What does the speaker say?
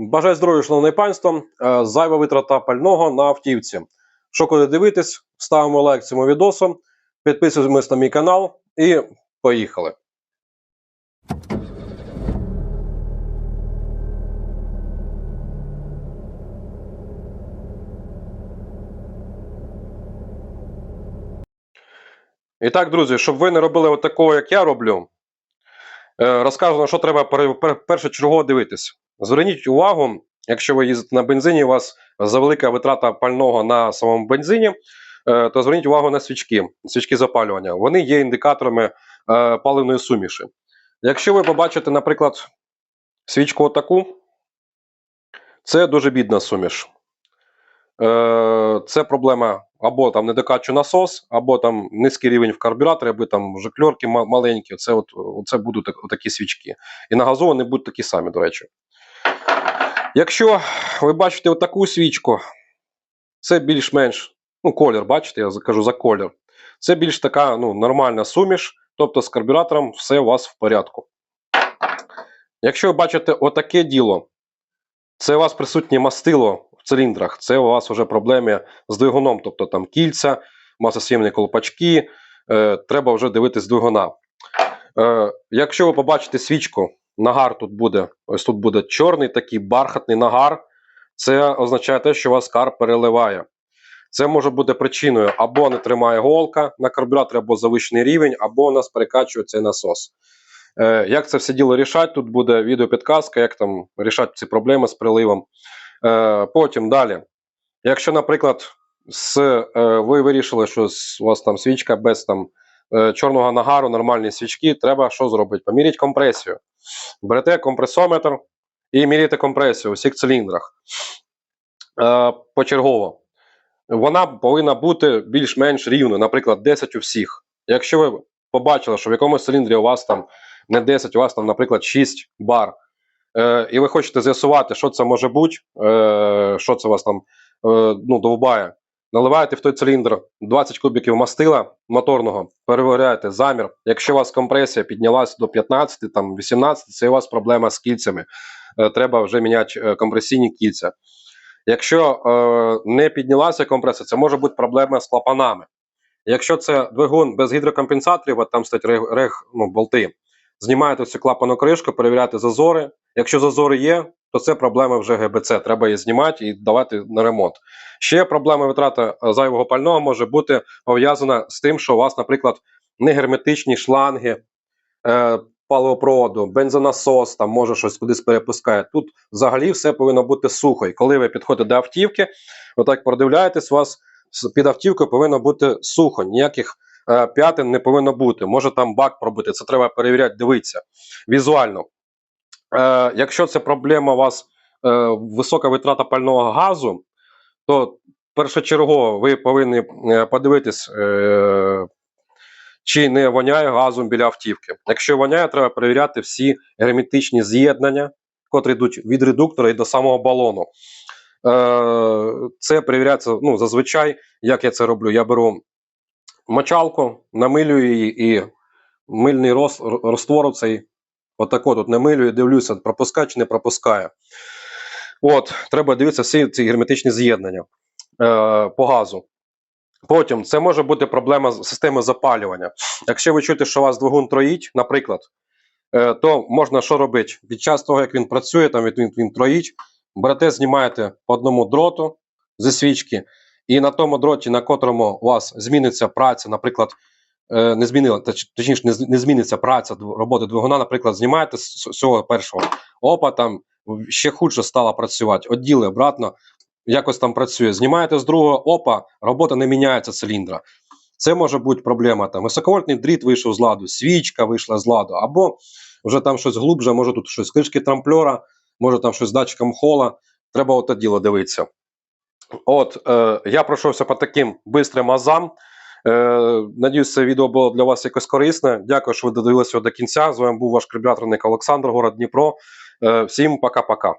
Бажаю здоров'я, шановне панство. Е, Зайва витрата пального на автівці. Що коли дивитись, ставимо лайк цьому відосу, підписуємось на мій канал і поїхали. І так, друзі, щоб ви не робили от такого, як я роблю, е, розкажу, на що треба першочергово дивитись. Зверніть увагу, якщо ви їздите на бензині, у вас завелика витрата пального на самому бензині, е, то зверніть увагу на свічки, свічки запалювання. Вони є індикаторами е, паливної суміші. Якщо ви побачите, наприклад, свічку отаку, це дуже бідна суміш. Е, Це проблема або там недокачу насос, або там низький рівень в карбюраторі, або там жикльорки ма- маленькі. Це от, це будуть так- такі свічки. І на газу вони будуть такі самі, до речі. Якщо ви бачите отаку свічку, це більш-менш ну, колір, бачите, я кажу за колір. Це більш така ну, нормальна суміш, тобто з карбюратором все у вас в порядку. Якщо ви бачите отаке діло, це у вас присутнє мастило в циліндрах, це у вас вже проблеми з двигуном, тобто там кільця, масос'ємні колпачки, е, треба вже дивитись двигуна. Е, якщо ви побачите свічку, нагар тут буде, ось тут буде чорний такий бархатний нагар, це означає те, що у вас кар переливає. Це може бути причиною або не тримає голка на карбюраторі, або завищений рівень, або у нас перекачує цей насос. Е, як це все діло рішати? Тут буде відеопідказка, як там рішати ці проблеми з приливом. Е, потім далі. Якщо, наприклад, з, е, ви вирішили, що у вас там свічка без там, е, чорного нагару, нормальні свічки, треба що зробити? Поміряти компресію. Берете компресометр і міряєте компресію у всіх циліндрах е, почергово. Вона повинна бути більш-менш рівною, наприклад, 10 у всіх. Якщо ви побачили, що в якомусь циліндрі у вас там не 10, у вас там, наприклад, 6 бар, е, і ви хочете з'ясувати, що це може бути, е, що це у вас там е, ну, довбає, наливаєте в той циліндр 20 кубиків мастила моторного, перевіряєте замір. Якщо у вас компресія піднялась до 15, там 18, це у вас проблема з кільцями. Е, треба вже міняти е, компресійні кільця. Якщо е, не піднялася компресія, це може бути проблема з клапанами. Якщо це двигун без гідрокомпенсаторів, от там стоять рег, рег ну, болти, знімаєте цю клапану кришку, перевіряєте зазори. Якщо зазори є, то це проблема вже ГБЦ. Треба її знімати і давати на ремонт. Ще проблема витрата е, зайвого пального може бути пов'язана з тим, що у вас, наприклад, негерметичні шланги е, паливопроводу, бензонасос, там може щось кудись перепускає. Тут взагалі все повинно бути сухо. І коли ви підходите до автівки, отак продивляєтесь, у вас під автівкою повинно бути сухо, ніяких е, п'ятин не повинно бути. Може там бак пробити, це треба перевіряти, дивитися візуально. Е, якщо це проблема у вас е, висока витрата пального газу, то першочергово ви повинні е, подивитись, е, чи не воняє газом біля автівки. Якщо воняє, треба перевіряти всі герметичні з'єднання, котрі йдуть від редуктора і до самого балону. Е, це перевіряється ну, зазвичай, як я це роблю. Я беру мочалку, намилюю її і мильний роз, розтвор цей отако тут намилюю, дивлюся, пропускає чи не пропускає. От, треба дивитися всі ці герметичні з'єднання е, по газу. Потім це може бути проблема з системи запалювання. Якщо ви чуєте, що у вас двигун троїть, наприклад, е, то можна що робити? Під час того, як він працює, там він, він троїть, берете, знімаєте по одному дроту зі свічки, і на тому дроті, на котрому у вас зміниться праця, наприклад, не змінила, точніше, не, зміниться праця роботи двигуна, наприклад, знімаєте з цього першого опа, там ще худше стало працювати, оділи обратно, якось там працює. Знімаєте з другого опа, робота не міняється циліндра. Це може бути проблема. Там високовольтний дріт вийшов з ладу, свічка вийшла з ладу, або вже там щось глубже, може тут щось кришки трамплера, може там щось з датчиком хола. Треба от діло дивитися. От, е, я пройшовся по таким бистрим азам. Е, надіюсь, це відео було для вас якось корисне. Дякую, що ви додивилися до кінця. З вами був ваш карбюраторник Олександр, город Дніпро. Е, всім пока-пока.